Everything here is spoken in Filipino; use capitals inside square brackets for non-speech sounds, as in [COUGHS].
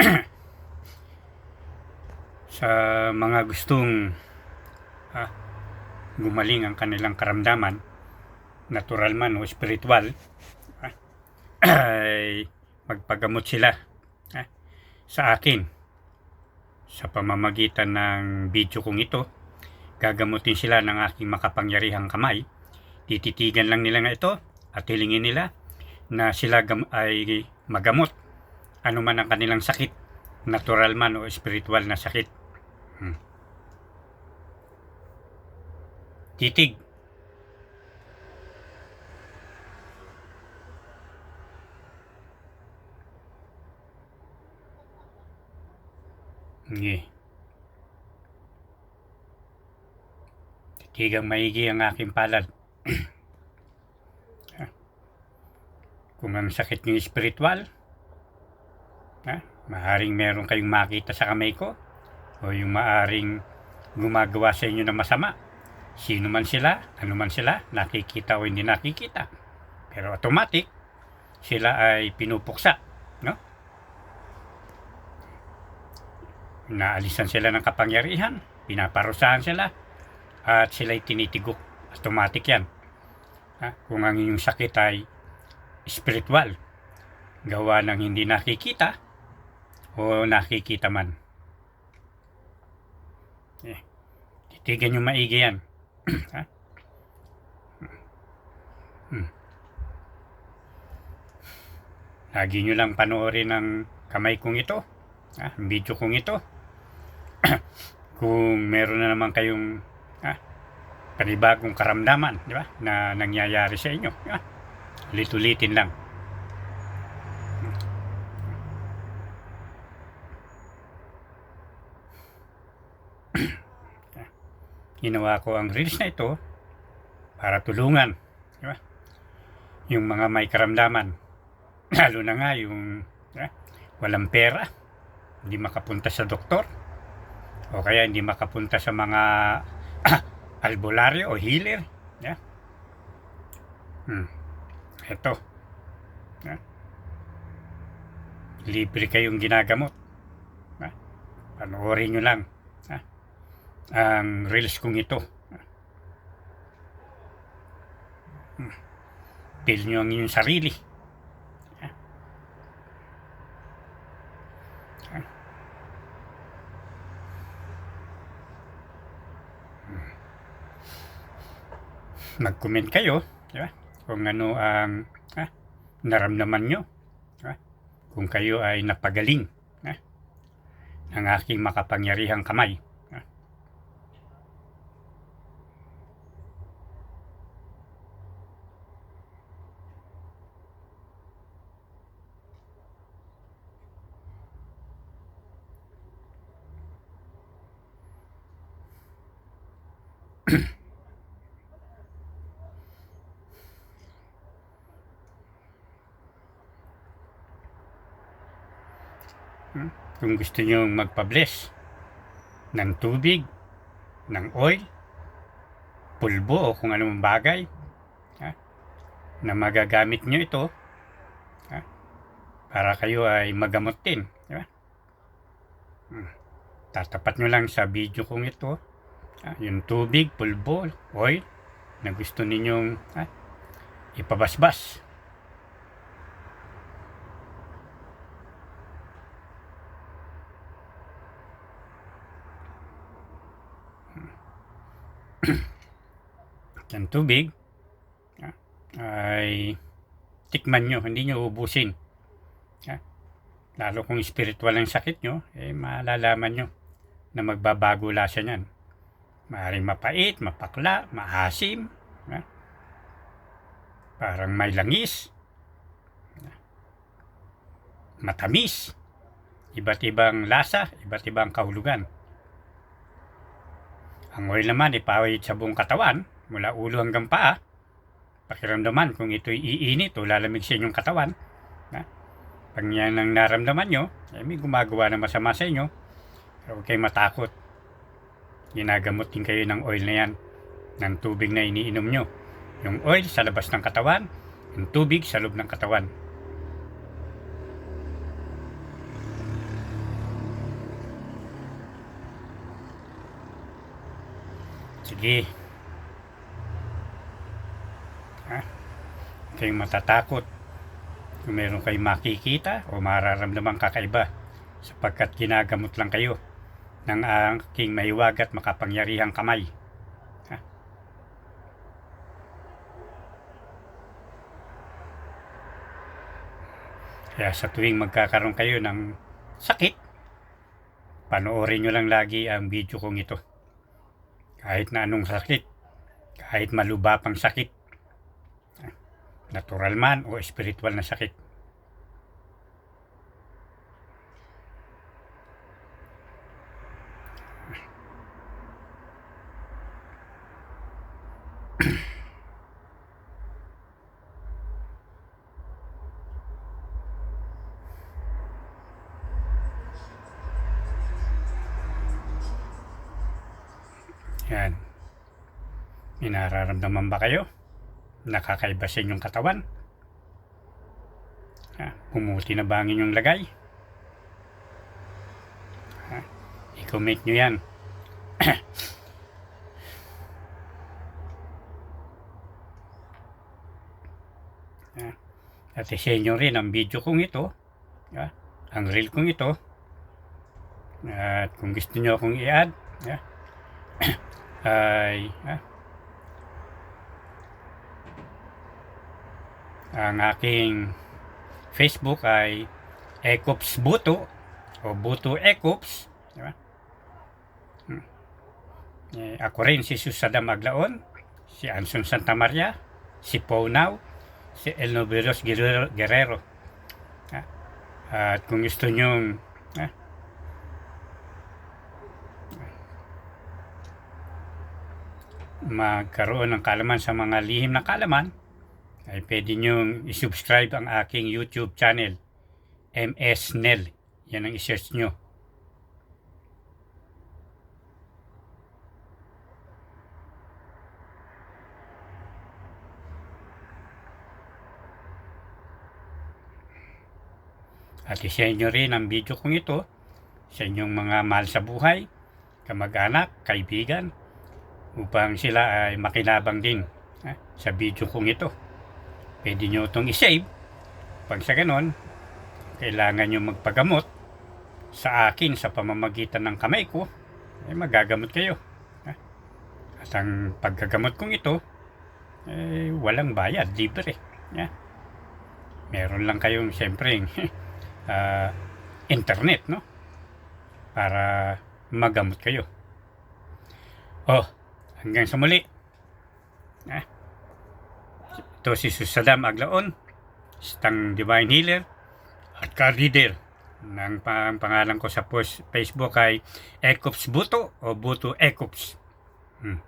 [CLEARS THROAT] sa mga gustong ah, gumaling ang kanilang karamdaman, natural man o spiritual, ah, [CLEARS THROAT] ay magpagamot sila ah, sa akin sa pamamagitan ng video kong ito. Gagamutin sila ng aking makapangyarihang kamay. Tititigan lang nila nga ito at hilingin nila na sila ay magamot ano man ang kanilang sakit, natural man o spiritual na sakit. Hmm. Titig. Sige. Titigang maigi ang aking palad. [CLEARS THROAT] Kung ang sakit niyo spiritual, ha, maaring meron kayong makita sa kamay ko o yung maaring gumagawa sa inyo ng masama. Sino man sila, ano man sila, nakikita o hindi nakikita. Pero automatic, sila ay pinupuksa. No? Naalisan sila ng kapangyarihan, pinaparusahan sila, at sila ay tinitigok. Automatic yan. Ha? Kung ang inyong sakit ay spiritual, gawa ng hindi nakikita, o nakikita man. Eh, titigan nyo maigi yan. [CLEARS THROAT] ha? Hmm. Lagi nyo lang panoorin ang kamay kong ito, ha? ang video kong ito. [CLEARS THROAT] Kung meron na naman kayong ha? panibagong karamdaman, di ba, na nangyayari sa inyo. Ha? Ulit-ulitin lang. Ginawa ko ang reels na ito para tulungan di ba? yung mga may karamdaman [CLEARS THROAT] lalo na nga yung di ba? walang pera hindi makapunta sa doktor o kaya hindi makapunta sa mga [CLEARS THROAT] albularyo o healer di ba? hmm. ito di ba? libre kayong ginagamot di ba? panoorin nyo lang ang reels kong ito. Hmm. Feel nyo ang inyong sarili. Mag-comment kayo, di ba? Kung ano ang ah, naramdaman nyo. Di? Kung kayo ay napagaling ah, ng aking makapangyarihang kamay. Kung gusto nyo magpa-bless ng tubig, ng oil, pulbo o kung anong bagay ha, na magagamit nyo ito ha, para kayo ay magamot din. Di ba? Hmm. Tatapat nyo lang sa video kong ito ha, yung tubig, pulbo, oil na gusto ninyong ha, ipabasbas. Yung tubig ay tikman nyo, hindi nyo ubusin. Lalo kung spiritual ang sakit nyo, eh malalaman nyo na magbabago lasa niyan. Maaaring mapait, mapakla, maasim, parang may langis, matamis, iba't ibang lasa, iba't ibang kahulugan. Ang oil naman ipawid sa buong katawan, mula ulo hanggang paa, pakiramdaman kung ito'y iinit o lalamig sa inyong katawan. Na? Pag yan ang naramdaman nyo, eh, may gumagawa na masama sa inyo, huwag kayo matakot. Ginagamot din kayo ng oil na yan, ng tubig na iniinom nyo. Yung oil sa labas ng katawan, yung tubig sa loob ng katawan. Sige, kayong matatakot kung meron kayong makikita o mararamdaman kakaiba sapagkat ginagamot lang kayo ng aking mahiwagat makapangyarihang kamay. Ha? Kaya sa tuwing magkakaroon kayo ng sakit, panoorin nyo lang lagi ang video kong ito. Kahit na anong sakit, kahit maluba pang sakit, natural man o spiritual na sakit. Yan. May nararamdaman ba kayo? Nakakaiba sa inyong katawan? Ha? Pumuti na ba ang inyong lagay? Ha? I-comment nyo yan. [COUGHS] ha? At i-share nyo rin ang video kong ito. Ha? Ang reel kong ito. At kung gusto nyo akong i-add, ha? [COUGHS] ay ha? Ang aking Facebook ay Ecops Buto o Buto Ecops di? Hmm. Eh, ako rin si Susada Maglaon si Anson Santa Maria si Paunaw si El Noveros Guerrero, Guerrero. Ha? at kung gusto nyong ha? magkaroon ng kalaman sa mga lihim na kalaman, ay pwede nyong isubscribe ang aking YouTube channel, MS Nel. Yan ang isearch nyo. At ishare nyo rin ang video kong ito sa inyong mga mahal sa buhay, kamag-anak, kaibigan, upang sila ay makinabang din sa video kong ito. Pwede nyo itong isave. Pag sa ganon, kailangan nyo magpagamot sa akin sa pamamagitan ng kamay ko, ay magagamot kayo. Ha? At ang paggagamot kong ito, eh, walang bayad, libre. Ha? Meron lang kayong, siyempre, [LAUGHS] ah, internet, no? Para magamot kayo. Oh, Hanggang sa muli. Ah. Ito si Susadam Aglaon, isang divine healer at ka-leader ng pang pangalan ko sa post Facebook ay Ecops Buto o Buto Ecops. Hmm.